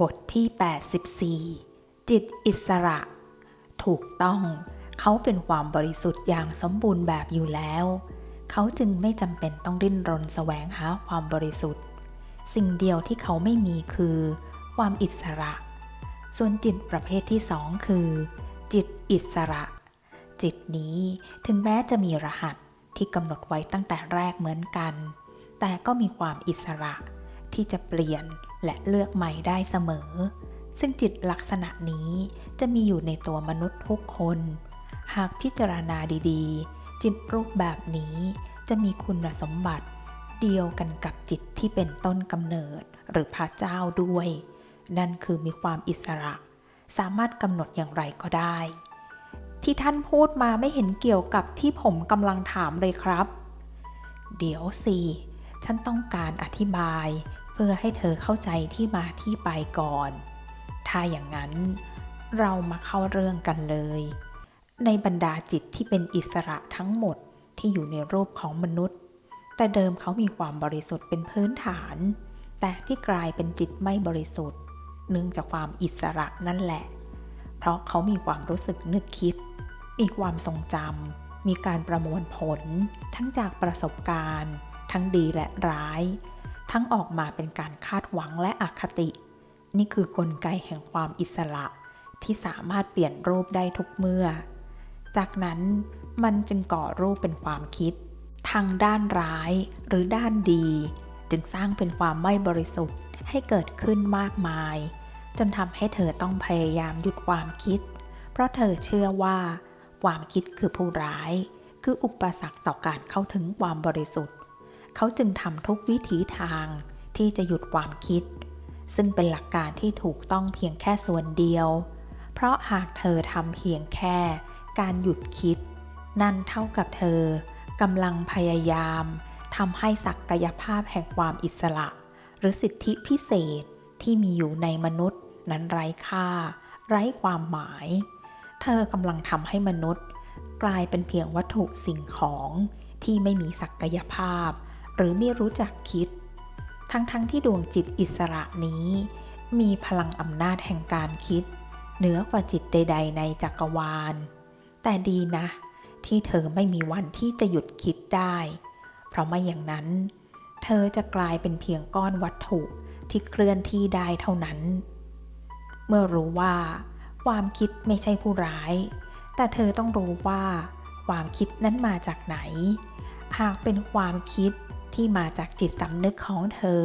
บทที่ 84 จิตอิสระ ถูกต้อง เขาเป็นความบริสุทธิ์อย่างสมบูรณ์แบบอยู่แล้ว เขาจึงไม่จำเป็นต้องดิ้นรนแสวงหาความบริสุทธิ์ สิ่งเดียวที่เขาไม่มีคือ ความอิสระ ส่วนจิตประเภทที่สองคือ จิตอิสระ จิตนี้ถึงแม้จะมีรหัสที่กำหนดไว้ตั้งแต่แรกเหมือนกัน แต่ก็มีความอิสระที่จะเปลี่ยน และเลือกใหม่ได้เสมอ ซึ่งจิตลักษณะนี้จะมีอยู่ในตัวมนุษย์ทุกคน หากพิจารณาดีๆ จิตรูปแบบนี้จะมีคุณสมบัติเดียวกันกับจิตที่เป็นต้นกำเนิดหรือพระเจ้าด้วย นั่นคือมีความอิสระ สามารถกำหนดอย่างไรก็ได้ ที่ท่านพูดมาไม่เห็นเกี่ยวกับที่ผมกำลังถามเลยครับ เดี๋ยวสิ ฉันต้องการอธิบาย เพื่อให้เธอเข้าใจที่มาที่ไปก่อน ถ้าอย่างนั้นเรามาเข้าเรื่องกันเลย ในบรรดาจิตที่เป็นอิสระทั้งหมดที่อยู่ในรูปของมนุษย์ แต่เดิมเขามีความบริสุทธิ์เป็นพื้นฐาน แต่ที่กลายเป็นจิตไม่บริสุทธิ์ เนื่องจากความอิสระนั่นแหละ เพราะเขามีความรู้สึกนึกคิด มีความทรงจำมีการประมวลผล ทั้งจากประสบการณ์ ทั้งดีและร้าย ทั้งออกมาเป็นการคาดหวังและอคติ นี่คือกลไกแห่งความอิสระ ที่สามารถเปลี่ยนรูปได้ทุกเมื่อ จากนั้นมันจึงก่อรูปเป็นความคิด ทางด้านร้ายหรือด้านดี จึงสร้างเป็นความไม่บริสุทธิ์ให้เกิดขึ้นมากมาย จนทำให้เธอต้องพยายามหยุดความคิด เพราะเธอเชื่อว่า ความคิดคือผู้ร้าย คืออุปสรรคต่อการเข้าถึงความบริสุทธิ์ เขาจึงทำทุกวิถีทางที่จะหยุดความคิด ซึ่งเป็นหลักการที่ถูกต้องเพียงแค่ส่วนเดียว เพราะหากเธอทำเพียงแค่การหยุดคิด นั่นเท่ากับเธอกำลังพยายามทำให้ศักยภาพแห่งความอิสระ หรือสิทธิพิเศษที่มีอยู่ในมนุษย์ นั้นไร้ค่า ไร้ความหมาย เธอกำลังทำให้มนุษย์ กลายเป็นเพียงวัตถุสิ่งของที่ไม่มีศักยภาพ หรือไม่รู้จักคิด ทั้งๆทที่ดวงจิตอิสระนี้ มีพลังอำนาจแห่งการคิด เหนือกว่าจิตใด ๆ ในจักรวาล แต่ดีนะ ที่เธอไม่มีวันที่จะหยุดคิดได้ เพราะไม่อย่างนั้น เธอจะกลายเป็นเพียงก้อนวัตถุที่เคลื่อนที่ได้เท่านั้น เมื่อรู้ว่า ความคิดไม่ใช่ผู้ร้าย แต่เธอต้องรู้ว่า ความคิดนั้นมาจากไหน หากเป็นความคิด ที่มาจากจิตสำนึกของเธอ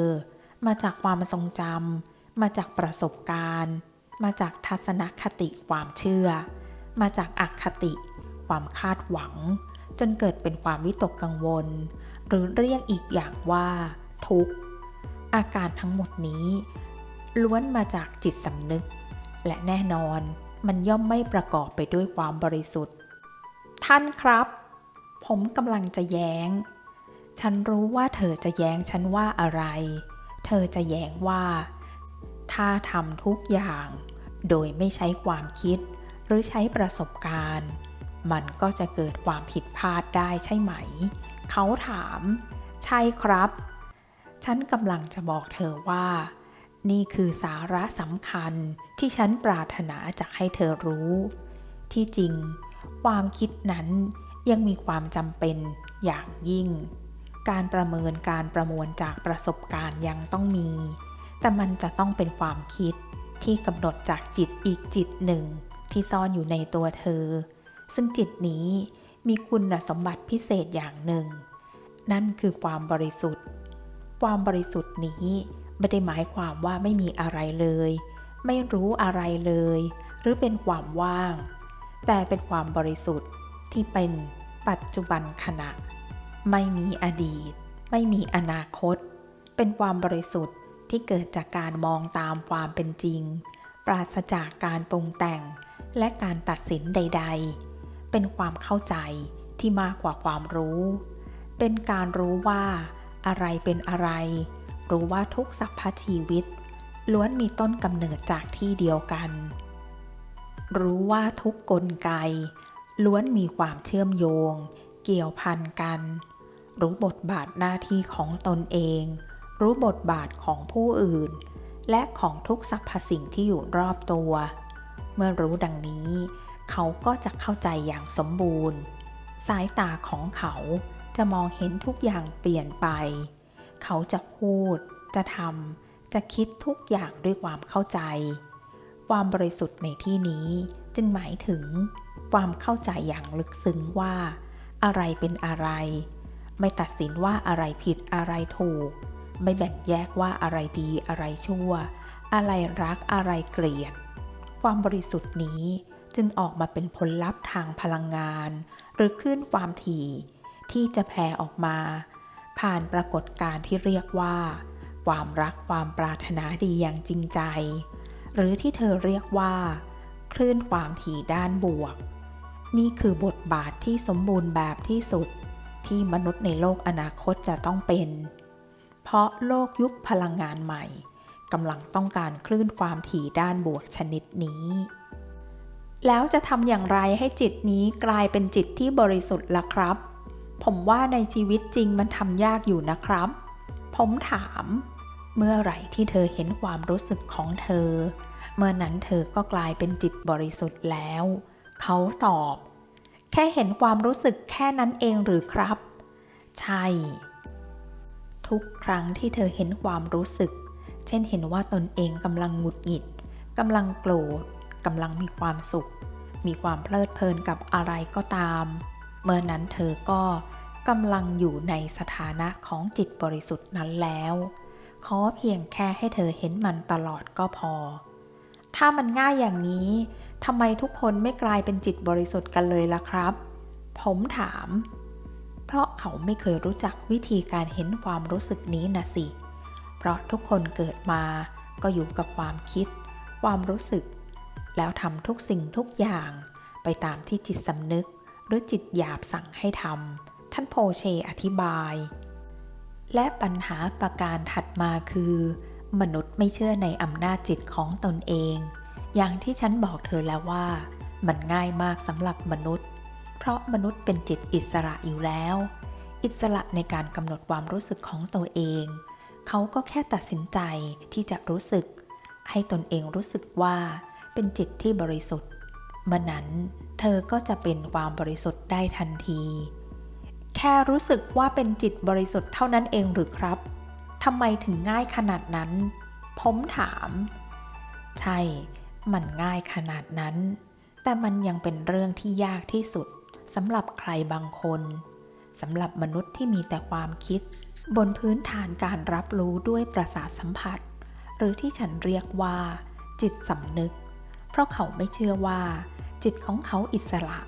มาจากความทรงจำมาจากประสบการณ์ มาจากทัศนคติความเชื่อ มาจากอคติ ความคาดหวัง จนเกิดเป็นความวิตกกังวล หรือเรียกอีกอย่างว่า ทุกข์ อาการทั้งหมดนี้ ล้วนมาจากจิตสำนึก และแน่นอนมันย่อมไม่ประกอบไปด้วยความบริสุทธิ์ ท่านครับ ผมกำลังจะแย้ง ฉันรู้ว่าเธอจะแย้งฉันว่าอะไร เธอจะแย้งว่า ถ้าทำทุกอย่าง โดยไม่ใช้ความคิด หรือใช้ประสบการณ์ มันก็จะเกิดความผิดพลาดได้ใช่ไหม เขาถาม ใช่ครับ ฉันกำลังจะบอกเธอว่า นี่คือสาระสำคัญที่ฉันปรารถนาจะให้เธอรู้ ที่จริง ความคิดนั้นยังมีความจำเป็นอย่างยิ่ง การประเมินการประมวลจากประสบการณ์ยังต้องมี แต่มันจะต้องเป็นความคิดที่กำหนดจากจิตอีกจิตหนึ่ง ที่ซ่อนอยู่ในตัวเธอ ซึ่งจิตนี้มีคุณสมบัติพิเศษอย่างหนึ่ง นั่นคือความบริสุทธิ์ ความบริสุทธิ์นี้ไม่ได้หมายความว่าไม่มีอะไรเลย ไม่รู้อะไรเลย หรือเป็นความว่าง แต่เป็นความบริสุทธิ์ที่เป็นปัจจุบันขณะ ไม่มีอดีต ไม่มีอนาคต เป็นความบริสุทธิ์ที่เกิดจากการมองตามความเป็นจริง ปราศจากการปรุงแต่ง และการตัดสินใด ๆ เป็นความเข้าใจที่มากกว่าความรู้ เป็นการรู้ว่าอะไรเป็นอะไร รู้ว่าทุกสรรพชีวิต ล้วนมีต้นกำเนิดจากที่เดียวกัน รู้ว่าทุกกลไกล้วนมีความเชื่อมโยง เกี่ยวพันกัน รู้บทบาทหน้าที่ของตนเอง รู้บทบาทของผู้อื่น และของทุกสรรพสิ่งที่อยู่รอบตัว เมื่อรู้ดังนี้ เขาก็จะเข้าใจอย่างสมบูรณ์ สายตาของเขาจะมองเห็นทุกอย่างเปลี่ยนไป เขาจะพูด จะทำ จะคิดทุกอย่างด้วยความเข้าใจ ความบริสุทธิ์ในที่นี้จึงหมายถึง ความเข้าใจอย่างลึกซึ้งว่า อะไรเป็นอะไร ไม่ตัดสินว่าอะไรผิดอะไรถูก ไม่แบ่งแยกว่าอะไรดีอะไรชั่ว อะไรรักอะไรเกลียด ความบริสุทธิ์นี้จึงออกมาเป็นผลลัพธ์ทางพลังงาน หรือคลื่นความถี่ ที่จะแผ่ออกมา ผ่านปรากฏการณ์ที่เรียกว่า ความรักความปรารถนาดีอย่างจริงใจ หรือที่เธอเรียกว่า คลื่นความถี่ด้านบวก นี่คือบทบาทที่สมบูรณ์แบบที่สุด ที่มนุษย์ในโลกอนาคตจะต้องเป็น เพราะโลกยุคพลังงานใหม่กำลังต้องการคลื่นความถี่ด้านบวกชนิดนี้ แล้วจะทำอย่างไรให้จิตนี้กลายเป็นจิตที่บริสุทธิ์ล่ะครับ ผมว่าในชีวิตจริงมันทำยากอยู่นะครับ ผมถาม เมื่อไหร่ที่เธอเห็นความรู้สึกของเธอ เมื่อนั้นเธอก็กลายเป็นจิตบริสุทธิ์แล้ว เขาตอบ แค่เห็นความรู้สึกแค่นั้นเองหรือครับ ใช่ ทุกครั้งที่เธอเห็นความรู้สึก เช่นเห็นว่าตนเองกำลังหงุดหงิดกำลังโกรธกำลังมีความสุข มีความเพลิดเพลินกับอะไรก็ตาม เมื่อนั้นเธอก็กำลังอยู่ในสถานะของจิตบริสุทธิ์นั้นแล้ว ขอเพียงแค่ให้เธอเห็นมันตลอดก็พอ ถ้ามันง่ายอย่างนี้ ทำไมทุกคนไม่กลายเป็นจิตบริสุทธิ์กันเลยล่ะครับ ผมถาม เพราะเขาไม่เคยรู้จักวิธีการเห็นความรู้สึกนี้นะสิ เพราะทุกคนเกิดมาก็อยู่กับความคิด ความรู้สึก แล้วทำทุกสิ่งทุกอย่าง ไปตามที่จิตสำนึก หรือจิตหยาบสั่งให้ทำท่านโพเชอธิบาย และปัญหาประการถัดมาคือ มนุษย์ไม่เชื่อในอำนาจจิตของตนเอง อย่างที่ฉันบอกเธอแล้วว่า มันง่ายมากสำหรับมนุษย์ เพราะมนุษย์เป็นจิตอิสระอยู่แล้ว อิสระในการกำหนดความรู้สึกของตัวเอง เขาก็แค่ตัดสินใจที่จะรู้สึก ให้ตนเองรู้สึกว่า เป็นจิตที่บริสุทธิ์เมื่อนั้นเธอก็จะเป็นความบริสุทธิ์ได้ทันที แค่รู้สึกว่าเป็นจิตบริสุทธิ์เท่านั้นเองหรือครับทำไมถึงง่ายขนาดนั้น ผมถาม ใช่ มันง่ายขนาดนั้น แต่มันยังเป็นเรื่องที่ยากที่สุดสำหรับใครบางคนสำหรับมนุษย์ที่มีแต่ความคิด บนพื้นฐานการรับรู้ด้วยประสาทสัมผัส หรือที่ฉันเรียกว่า จิตสำนึก เพราะเขาไม่เชื่อว่า จิตของเขาอิสระ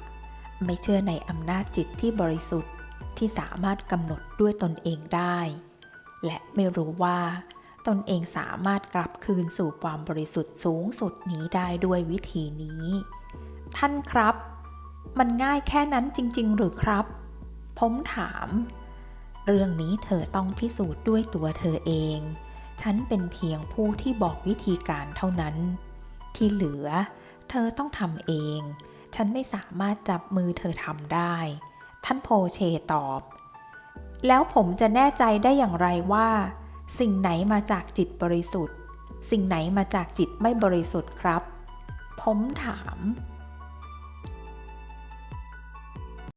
ไม่เชื่อในอำนาจจิตที่บริสุทธิ์ที่สามารถกำหนดด้วยตนเองได้ และไม่รู้ว่า ตนเองสามารถกลับคืนสู่ความบริสุทธิ์สูงสุดนี้ได้ด้วยวิธีนี้ ท่านครับ มันง่ายแค่นั้นจริง ๆ หรือครับ ผมถาม เรื่องนี้เธอต้องพิสูจน์ด้วยตัวเธอเอง ฉันเป็นเพียงผู้ที่บอกวิธีการเท่านั้น ที่เหลือ เธอต้องทำเอง ฉันไม่สามารถจับมือเธอทำได้ ท่านโพเชตอบ แล้วผมจะแน่ใจได้อย่างไรว่า สิ่งไหนมาจากจิตบริสุทธิ์ สิ่งไหนมาจากจิตไม่บริสุทธิ์ครับ ผมถาม